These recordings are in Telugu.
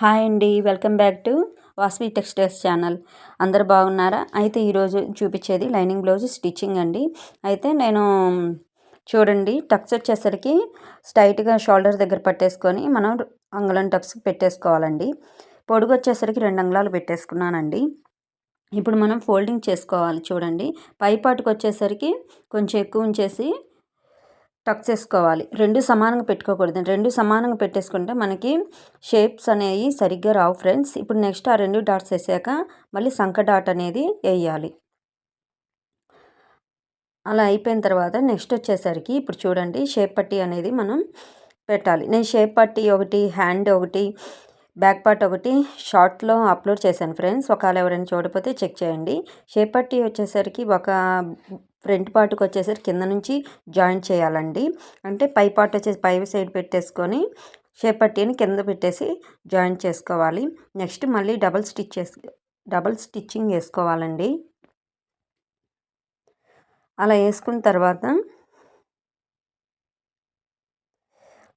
హాయ్ అండి welcome back to Vasavi textiles channel. అందరు బాగున్నారా? అయితే ఈరోజు చూపించేది లైనింగ్ బ్లౌజ్ స్టిచ్చింగ్ అండి. అయితే నేను చూడండి టక్స్ వచ్చేసరికి స్ట్రైట్గా షోల్డర్ దగ్గర పట్టేసుకొని మనం అంగుళం టక్స్ పెట్టేసుకోవాలండి. పొడుగు వచ్చేసరికి రెండు అంగుళాలు పెట్టేసుకున్నానండి. ఇప్పుడు మనం ఫోల్డింగ్ చేసుకోవాలి చూడండి. పై పాటుకు వచ్చేసరికి కొంచెం ఎక్కువ ఉంచేసి టక్స్ వేసుకోవాలి రెండు సమానంగా పెట్టుకోకూడదు. రెండు సమానంగా పెట్టేసుకుంటే మనకి షేప్స్ అనేవి సరిగ్గా రావు ఫ్రెండ్స్ ఇప్పుడు నెక్స్ట్ ఆ రెండు డాట్స్ వేసాక మళ్ళీ సంక డాట్ అనేది వేయాలి. అలా అయిపోయిన తర్వాత నెక్స్ట్ వచ్చేసరికి ఇప్పుడు చూడండి షేప్ పట్టి అనేది మనం పెట్టాలి. నేను షేప్ పట్టి ఒకటి హ్యాండ్ ఒకటి బ్యాక్ పార్ట్ ఒకటి షార్ట్లో అప్లోడ్ చేశాను ఫ్రెండ్స్ ఒకవేళ ఎవరైనా చూడకపోతే చెక్ చేయండి. షేప్ పట్టి వచ్చేసరికి ఒక ఫ్రంట్ పార్ట్కి వచ్చేసరికి కింద నుంచి జాయిన్ చేయాలండి. అంటే పై పార్ట్ వచ్చేసి పై సైడ్ పెట్టేసుకొని షేప్ పట్టీని కింద పెట్టేసి జాయిన్ చేసుకోవాలి. నెక్స్ట్ మళ్ళీ డబల్ స్టిచ్ డబల్ స్టిచ్చింగ్ వేసుకోవాలండి. అలా వేసుకున్న తర్వాత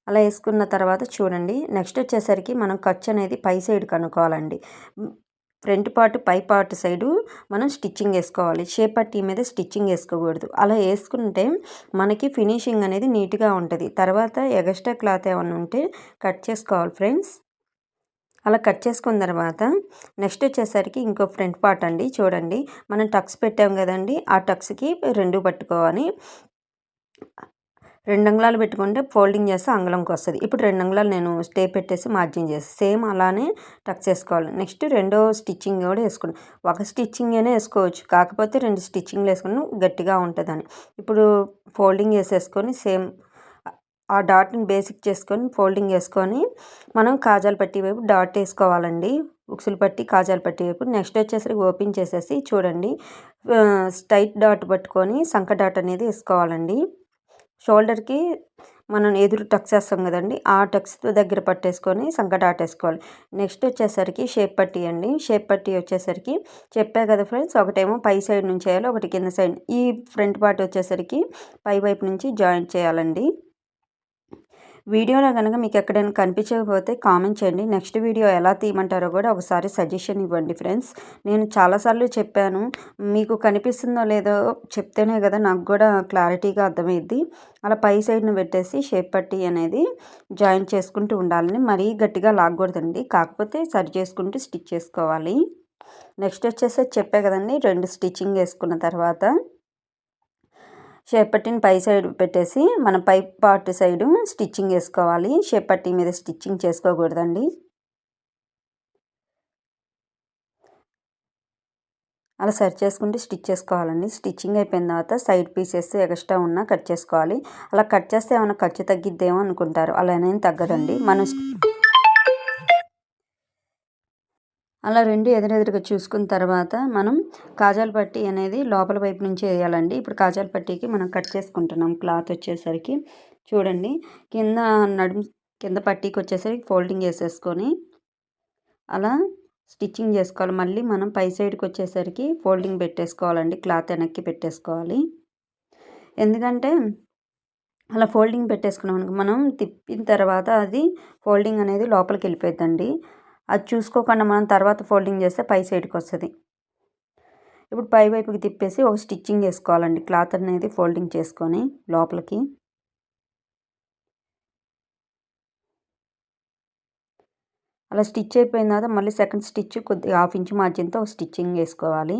అలా వేసుకున్న తర్వాత చూడండి. నెక్స్ట్ వచ్చేసరికి మనం ఖర్చు అనేది పై సైడ్ కనుక్కోవాలండి. ఫ్రంట్ పార్ట్ పై పార్ట్ సైడు మనం స్టిచ్చింగ్ వేసుకోవాలి. షేపట్టి మీద స్టిచ్చింగ్ వేసుకోకూడదు. అలా వేసుకుంటే మనకి ఫినిషింగ్ అనేది నీట్గా ఉంటుంది. తర్వాత ఎగస్ట్రా క్లాత్ ఏమైనా ఉంటే కట్ చేసుకోవాలి ఫ్రెండ్స్. అలా కట్ చేసుకున్న తర్వాత నెక్స్ట్ వచ్చేసరికి ఇంకో ఫ్రంట్ పార్ట్ అండి. చూడండి. మనం టక్స్ పెట్టాం కదండి. ఆ టక్స్కి రెండు పట్టుకోవాలి. రెండు అంగుళాలు పెట్టుకుంటే ఫోల్డింగ్ చేస్తే అంగుళంకి వస్తుంది. ఇప్పుడు రెండు అంగుళాలు నేను స్టే పెట్టేసి మార్జిన్ చేసి సేమ్ అలానే టక్ చేసుకోవాలి. నెక్స్ట్ రెండో స్టిచ్చింగ్ కూడా వేసుకోండి ఒక స్టిచ్చింగ్ అయినా వేసుకోవచ్చు. కాకపోతే రెండు స్టిచ్చింగ్లు వేసుకుని గట్టిగా ఉంటుందని. ఇప్పుడు ఫోల్డింగ్ వేసేసుకొని సేమ్ ఆ డాట్ని బేసిక్ చేసుకొని ఫోల్డింగ్ వేసుకొని మనం కాజాలు పట్టి వైపు డాట్ వేసుకోవాలండి. ఉక్సులు పట్టి కాజాలు పట్టి వైపు. నెక్స్ట్ వచ్చేసరికి ఓపెన్ చేసేసి చూడండి. స్ట్రైట్ డాట్ పట్టుకొని సంక డాట్ అనేది వేసుకోవాలండి. షోల్డర్కి మనం ఎదురు టక్స్ వేస్తాం కదండి ఆ టక్స్ దగ్గర పట్టేసుకొని సంకట ఆటేసుకోవాలి నెక్స్ట్ వచ్చేసరికి షేప్ పట్టి అండి. షేప్ పట్టి వచ్చేసరికి చెప్పా కదా ఫ్రెండ్స్ ఒకటేమో పై సైడ్ నుంచి వేయాలి ఒకటి కింద సైడ్. ఈ ఫ్రంట్ పార్ట్ వచ్చేసరికి పై వైపు నుంచి జాయింట్ చేయాలండి. వీడియోలో కనుక మీకు ఎక్కడైనా కనిపించకపోతే కామెంట్ చేయండి. నెక్స్ట్ వీడియో ఎలా తీయమంటారో కూడా ఒకసారి సజెషన్ ఇవ్వండి ఫ్రెండ్స్. నేను చాలాసార్లు చెప్పాను మీకు కనిపిస్తుందో లేదో చెప్తేనే కదా నాకు కూడా క్లారిటీగా అర్థమైద్ది. అలా పై సైడ్ను పెట్టేసి షేప్ పట్టి అనేది జాయిన్ చేసుకుంటూ ఉండాలని మరీ గట్టిగా లాగకూడదండి. కాకపోతే సరి చేసుకుంటూ స్టిచ్ చేసుకోవాలి. నెక్స్ట్ వచ్చేసి చెప్పే కదండి రెండు స్టిచ్చింగ్ వేసుకున్న తర్వాత షేప్ పై సైడ్ పెట్టేసి మన పై పార్ట్ సైడు స్టిచ్చింగ్ వేసుకోవాలి. షేప్ మీద స్టిచ్చింగ్ చేసుకోకూడదండి. అలా సెర్చ్ చేసుకుంటే స్టిచ్ చేసుకోవాలండి. స్టిచ్చింగ్ అయిపోయిన తర్వాత సైడ్ పీసెస్ ఎక్స్ట్రా ఉన్నా కట్ చేసుకోవాలి. అలా కట్ చేస్తే ఏమైనా ఖర్చు తగ్గిద్దేమో అనుకుంటారు. అలా అనేది తగ్గదండి. మనం అలా రెండు ఎదురెదురుగా చూసుకున్న తర్వాత మనం కాజాల పట్టీ అనేది లోపల వైపు నుంచి వేయాలండి. ఇప్పుడు కాజాల పట్టీకి మనం కట్ చేసుకుంటున్నాం క్లాత్ వచ్చేసరికి. చూడండి కింద నడుము కింద పట్టీకి వచ్చేసరికి ఫోల్డింగ్ వేసేసుకొని అలా స్టిచ్చింగ్ చేసుకోవాలి. మళ్ళీ మనం పై సైడ్కి వచ్చేసరికి ఫోల్డింగ్ పెట్టేసుకోవాలండి. క్లాత్ వెనక్కి పెట్టేసుకోవాలి. ఎందుకంటే అలా ఫోల్డింగ్ పెట్టేసుకున్నాం మనం తిప్పిన తర్వాత అది ఫోల్డింగ్ అనేది లోపలికి వెళ్ళిపోద్దండి అది చూసుకోకుండా మనం తర్వాత ఫోల్డింగ్ చేస్తే పై సైడ్కి వస్తుంది. ఇప్పుడు పై వైపుకి తిప్పేసి ఒక స్టిచ్చింగ్ వేసుకోవాలండి క్లాత్ అనేది ఫోల్డింగ్ చేసుకొని లోపలికి. అలా స్టిచ్ అయిపోయిన తర్వాత మళ్ళీ సెకండ్ స్టిచ్ కొద్దిగా హాఫ్ ఇంచ్ మార్జిన్తో ఒక స్టిచ్చింగ్ వేసుకోవాలి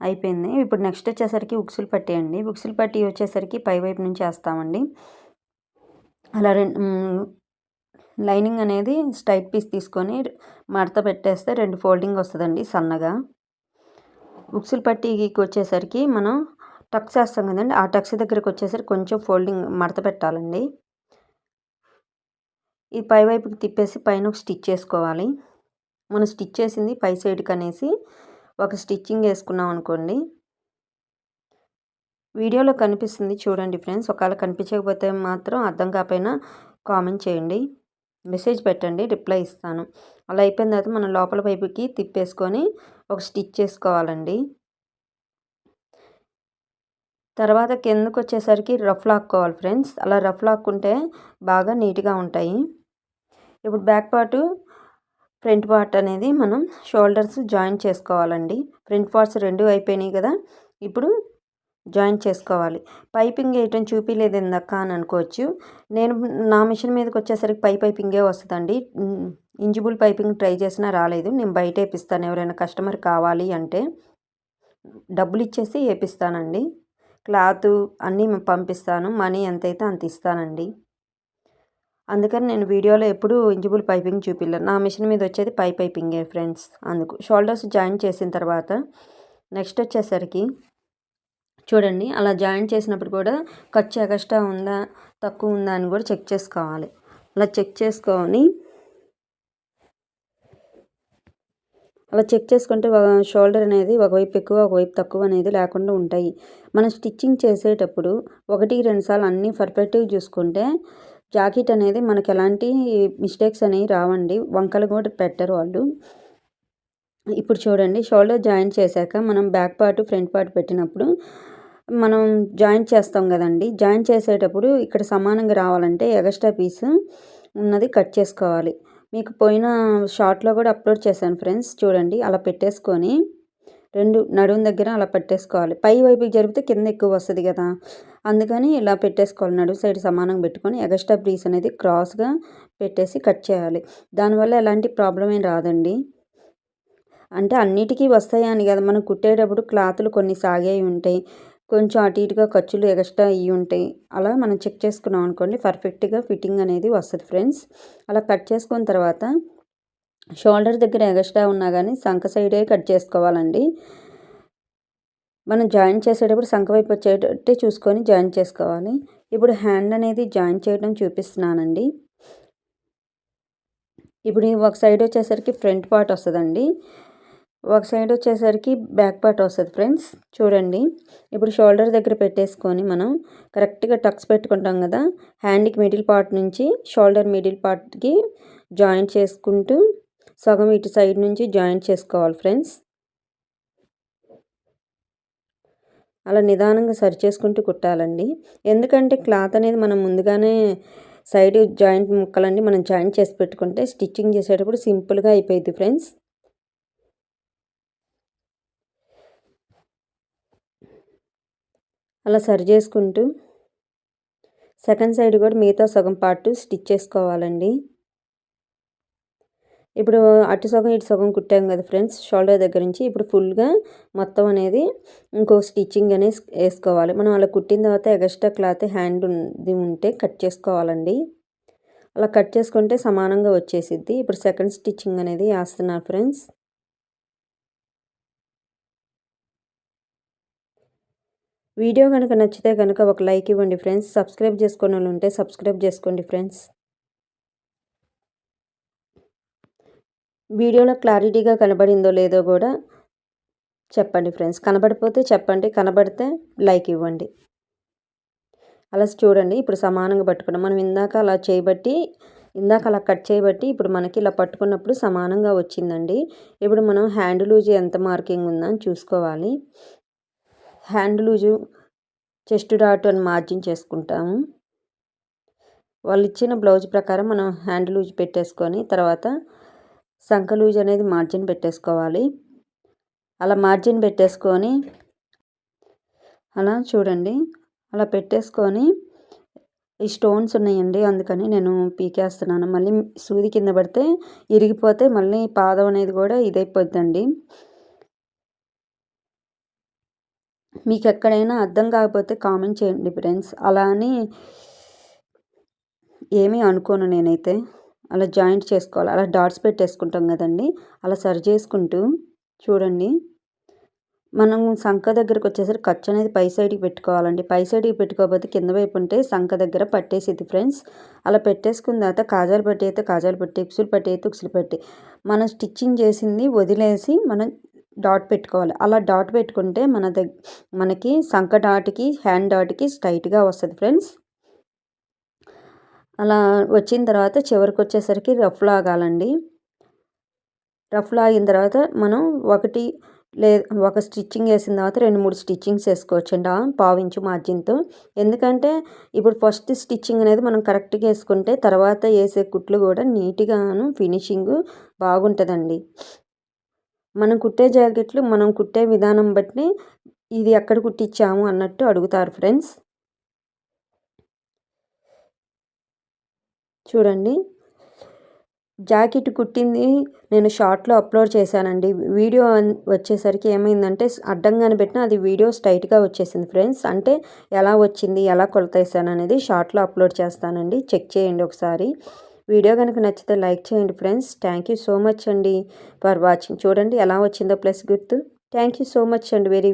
అయిపోయింది. ఇప్పుడు నెక్స్ట్ వచ్చేసరికి ఉక్సులు పట్టేయండి. ఉక్సులు పట్టి వచ్చేసరికి పై వైపు నుంచి వేస్తామండి. అలా రెండు లైనింగ్ అనేది స్ట్రైట్ పీస్ తీసుకొని మడత పెట్టేస్తే రెండు ఫోల్డింగ్ వస్తుందండి సన్నగా. ఉక్సులు పట్టీకి వచ్చేసరికి మనం టక్స్ వేస్తాం కదండి ఆ టక్స్ దగ్గరికి వచ్చేసరికి కొంచెం ఫోల్డింగ్ మడత పెట్టాలండి. ఈ పై వైపుకి తిప్పేసి పైన ఒక స్టిచ్ చేసుకోవాలి. మనం స్టిచ్ చేసింది పై సైడ్కి అనేసి ఒక స్టిచ్చింగ్ వేసుకున్నాం అనుకోండి వీడియోలో కనిపిస్తుంది చూడండి ఫ్రెండ్స్. ఒకవేళ కనిపించకపోతే మాత్రం అర్థం కాకపోయినా కామెంట్ చేయండి. మెసేజ్ పెట్టండి రిప్లై ఇస్తాను. అలా అయిపోయిన తర్వాత మనం లోపల వైపుకి తిప్పేసుకొని ఒక స్టిచ్ చేసుకోవాలండి. తర్వాత కిందకు వచ్చేసరికి రఫ్ లాక్కోవాలి ఫ్రెండ్స్. అలా రఫ్ లాక్కుంటే బాగా నీట్గా ఉంటాయి. ఇప్పుడు బ్యాక్ పార్టు ఫ్రంట్ పార్ట్ అనేది మనం షోల్డర్స్ జాయిన్ చేసుకోవాలండి. ఫ్రంట్ పార్ట్స్ రెండు అయిపోయినాయి కదా. ఇప్పుడు జాయిన్ చేసుకోవాలి. పైపింగ్ వేయటం చూపించలేదు ఇందాక అని అనుకోవచ్చు. నేను నా మిషన్ మీదకి వచ్చేసరికి పై పైపింగే వస్తుందండి. ఇంజిబుల్ పైపింగ్ ట్రై చేసినా రాలేదు. నేను బయట వేపిస్తాను. ఎవరైనా కస్టమర్ కావాలి అంటే డబ్బులు ఇచ్చేసి వేపిస్తానండి. క్లాత్ అన్నీ పంపిస్తాను. మనీ ఎంతైతే అంత ఇస్తానండి. అందుకని నేను వీడియోలో ఎప్పుడు ఇంజిబుల్ పైపింగ్ చూపిల్లను నా మిషన్ మీద వచ్చేది పై పైపింగే ఫ్రెండ్స్. అందుకు షోల్డర్స్ జాయిన్ చేసిన తర్వాత నెక్స్ట్ వచ్చేసరికి చూడండి అలా జాయిన్ చేసినప్పుడు కూడా ఖర్చు ఎక్స్ట్రా ఉందా తక్కువ ఉందా అని కూడా చెక్ చేసుకోవాలి. అలా చెక్ చేసుకొని అలా చెక్ చేసుకుంటే షోల్డర్ అనేది ఒకవైపు ఎక్కువ ఒకవైపు తక్కువ అనేది లేకుండా ఉంటాయి. మనం స్టిచ్చింగ్ చేసేటప్పుడు ఒకటి రెండు సార్లు అన్నీ పర్ఫెక్ట్గా చూసుకుంటే జాకెట్ అనేది మనకు ఎలాంటి మిస్టేక్స్ అనేవి రావండి. వంకలు కూడా పెట్టరు వాళ్ళు. ఇప్పుడు చూడండి షోల్డర్ జాయిన్ చేశాక మనం బ్యాక్ పార్ట్ ఫ్రంట్ పార్ట్ పెట్టినప్పుడు మనం జాయింట్ చేస్తాం కదండి. జాయింట్ చేసేటప్పుడు ఇక్కడ సమానంగా రావాలంటే ఎగస్ట్రా పీస్ ఉన్నది కట్ చేసుకోవాలి. మీకు పోయిన షార్ట్లో కూడా అప్లోడ్ చేశాను ఫ్రెండ్స్. చూడండి అలా పెట్టేసుకొని రెండు నడుము దగ్గర అలా పెట్టేసుకోవాలి. పై వైపుకి జరిపితే కింద ఎక్కువ వస్తుంది కదా. అందుకని ఇలా పెట్టేసుకోవాలి. నడుము సైడ్ సమానంగా పెట్టుకొని ఎగస్ట్రా పీస్ అనేది క్రాస్గా పెట్టేసి కట్ చేయాలి. దానివల్ల ఎలాంటి ప్రాబ్లం ఏం రాదండి. అంటే అన్నిటికీ వస్తాయని అని కదా. మనం కుట్టేటప్పుడు క్లాతులు కొన్ని సాగే ఉంటాయి. కొంచెం అటు ఇటుగా ఖర్చులు ఎక్స్ట్రా అయ్యి ఉంటాయి. అలా మనం చెక్ చేసుకున్నాం అనుకోండి పర్ఫెక్ట్గా ఫిట్టింగ్ అనేది వస్తుంది ఫ్రెండ్స్. అలా కట్ చేసుకున్న తర్వాత షోల్డర్ దగ్గర ఎక్స్ట్రా ఉన్నా కానీ సంఖ సైడే కట్ చేసుకోవాలండి. మనం జాయిన్ చేసేటప్పుడు సంఖ వైపు వచ్చేటట్టే చూసుకొని జాయిన్ చేసుకోవాలి. ఇప్పుడు హ్యాండ్ అనేది జాయిన్ చేయడం చూపిస్తున్నానండి. ఇప్పుడు ఒక సైడ్ వచ్చేసరికి ఫ్రంట్ పార్ట్ వస్తుందండి. ఒక సైడ్ వచ్చేసరికి బ్యాక్ పార్ట్ వస్తుంది ఫ్రెండ్స్ చూడండి. ఇప్పుడు షోల్డర్ దగ్గర పెట్టేసుకొని మనం కరెక్ట్గా టక్స్ పెట్టుకుంటాం కదా. హ్యాండ్కి మిడిల్ పార్ట్ నుంచి షోల్డర్ మిడిల్ పార్ట్కి జాయింట్ చేసుకుంటూ సగం ఇటు సైడ్ నుంచి జాయింట్ చేసుకోవాలి ఫ్రెండ్స్ అలా నిదానంగా సరి చేసుకుంటూ కుట్టాలండి. ఎందుకంటే క్లాత్ అనేది మనం ముందుగానే సైడ్ జాయింట్ ముక్కలన్నీ మనం జాయింట్ చేసి పెట్టుకుంటే స్టిచ్చింగ్ చేసేటప్పుడు సింపుల్గా అయిపోయింది ఫ్రెండ్స్ అలా సరి చేసుకుంటూ సెకండ్ సైడ్ కూడా మిగతా సగం పార్ట్ స్టిచ్ చేసుకోవాలండి. ఇప్పుడు అటు సగం ఇటు సగం కుట్టాం కదా ఫ్రెండ్స్ షోల్డర్ దగ్గర నుంచి ఇప్పుడు ఫుల్గా మొత్తం అనేది ఇంకో స్టిచ్చింగ్ అనేది వేసుకోవాలి. మనం అలా కుట్టిన తర్వాత ఎగస్ట్రా క్లాత్ హ్యాండ్ ఉంది ఉంటే కట్ చేసుకోవాలండి. అలా కట్ చేసుకుంటే సమానంగా వచ్చేసిద్ది. ఇప్పుడు సెకండ్ స్టిచ్చింగ్ అనేది వేస్తున్నాను ఫ్రెండ్స్. వీడియో కనుక నచ్చితే కనుక ఒక లైక్ ఇవ్వండి ఫ్రెండ్స్. సబ్స్క్రైబ్ చేసుకుని వాళ్ళు ఉంటే సబ్స్క్రైబ్ చేసుకోండి ఫ్రెండ్స్. వీడియోలో క్లారిటీగా కనబడిందో లేదో కూడా చెప్పండి ఫ్రెండ్స్. కనబడిపోతే చెప్పండి కనబడితే లైక్ ఇవ్వండి. అలా చూడండి. ఇప్పుడు సమానంగా పట్టుకున్నాం. మనం ఇందాక అలా చేయబట్టి ఇందాక అలా కట్ చేయబట్టి ఇప్పుడు మనకి ఇలా పట్టుకున్నప్పుడు సమానంగా వచ్చిందండి. ఇప్పుడు మనం హ్యాండ్ లూజ్ ఎంత మార్కింగ్ ఉందని చూసుకోవాలి. హ్యాండ్ లూజు చెస్ట్ డాట్ అని మార్జిన్ చేసుకుంటాము. వాళ్ళు ఇచ్చిన బ్లౌజ్ ప్రకారం మనం హ్యాండ్ లూజ్ పెట్టేసుకొని తర్వాత సంఖ లూజ్ అనేది మార్జిన్ పెట్టేసుకోవాలి. అలా మార్జిన్ పెట్టేసుకొని అలా చూడండి. అలా పెట్టేసుకొని ఈ స్టోన్స్ ఉన్నాయండి అందుకని నేను పీకేస్తున్నాను. మళ్ళీ సూది కింద పడితే ఇరిగిపోతే మళ్ళీ పాదం అనేది కూడా ఇదైపోద్దండి. మీకు ఎక్కడైనా అర్థం కాకపోతే కామెంట్ చేయండి ఫ్రెండ్స్. అలా అని ఏమీ అనుకోను నేనైతే. అలా జాయింట్ చేసుకోవాలి. అలా డాట్స్ పెట్టేసుకుంటాం కదండి. అలా సరి చేసుకుంటూ చూడండి. మనం సంఖ దగ్గరకు వచ్చేసరికి ఖర్చు అనేది పై సైడ్కి పెట్టుకోవాలండి. పై సైడ్కి పెట్టుకోకపోతే కింద వైపు ఉంటే సంఖ దగ్గర పట్టేసిద్ది ఫ్రెండ్స్. అలా పెట్టేసుకున్న తర్వాత కాజాలు పట్టి అయితే కాజాలు పెట్టి ఉక్సులు పట్టి అయితే ఉక్సులు పెట్టి. మనం స్టిచ్చింగ్ చేసింది వదిలేసి మనం డాట్ పెట్టుకోవాలి. అలా డాట్ పెట్టుకుంటే మన దగ్గ మనకి సంక డాట్కి హ్యాండ్ డాట్కి స్ట్రైట్గా వస్తుంది ఫ్రెండ్స్. అలా వచ్చిన తర్వాత చివరికి వచ్చేసరికి రఫ్ లాగాలండి. రఫ్ లాగిన తర్వాత మనం ఒకటి లే ఒక స్టిచ్చింగ్ వేసిన తర్వాత రెండు మూడు స్టిచ్చింగ్స్ వేసుకోవచ్చండి పావించు మార్జిన్తో. ఎందుకంటే ఇప్పుడు ఫస్ట్ స్టిచ్చింగ్ అనేది మనం కరెక్ట్గా వేసుకుంటే తర్వాత వేసే కుట్లు కూడా నీట్గాను ఫినిషింగ్ బాగుంటుందండి. మనం కుట్టే జాకెట్లు మనం కుట్టే విధానం బట్టి ఇది ఎక్కడ కుట్టించాము అన్నట్టు అడుగుతారు ఫ్రెండ్స్. చూడండి. జాకెట్ కుట్టింది నేను షార్ట్లో అప్లోడ్ చేశానండి. వీడియో వచ్చేసరికి ఏమైందంటే అడ్డంగానే పెట్టిన అది వీడియో స్ట్రైట్గా వచ్చేసింది ఫ్రెండ్స్. అంటే ఎలా వచ్చింది ఎలా కొలత అనేది షార్ట్లో అప్లోడ్ చేస్తానండి. చెక్ చేయండి ఒకసారి. వీడియో కనుక నచ్చితే లైక్ చేయండి friends. Thank you so much అండి ఫర్ వాచింగ్. చూడండి ఎలా వచ్చిందో ప్లస్ గుర్తు. థ్యాంక్ యూ సో మచ్ అండి. వెరీ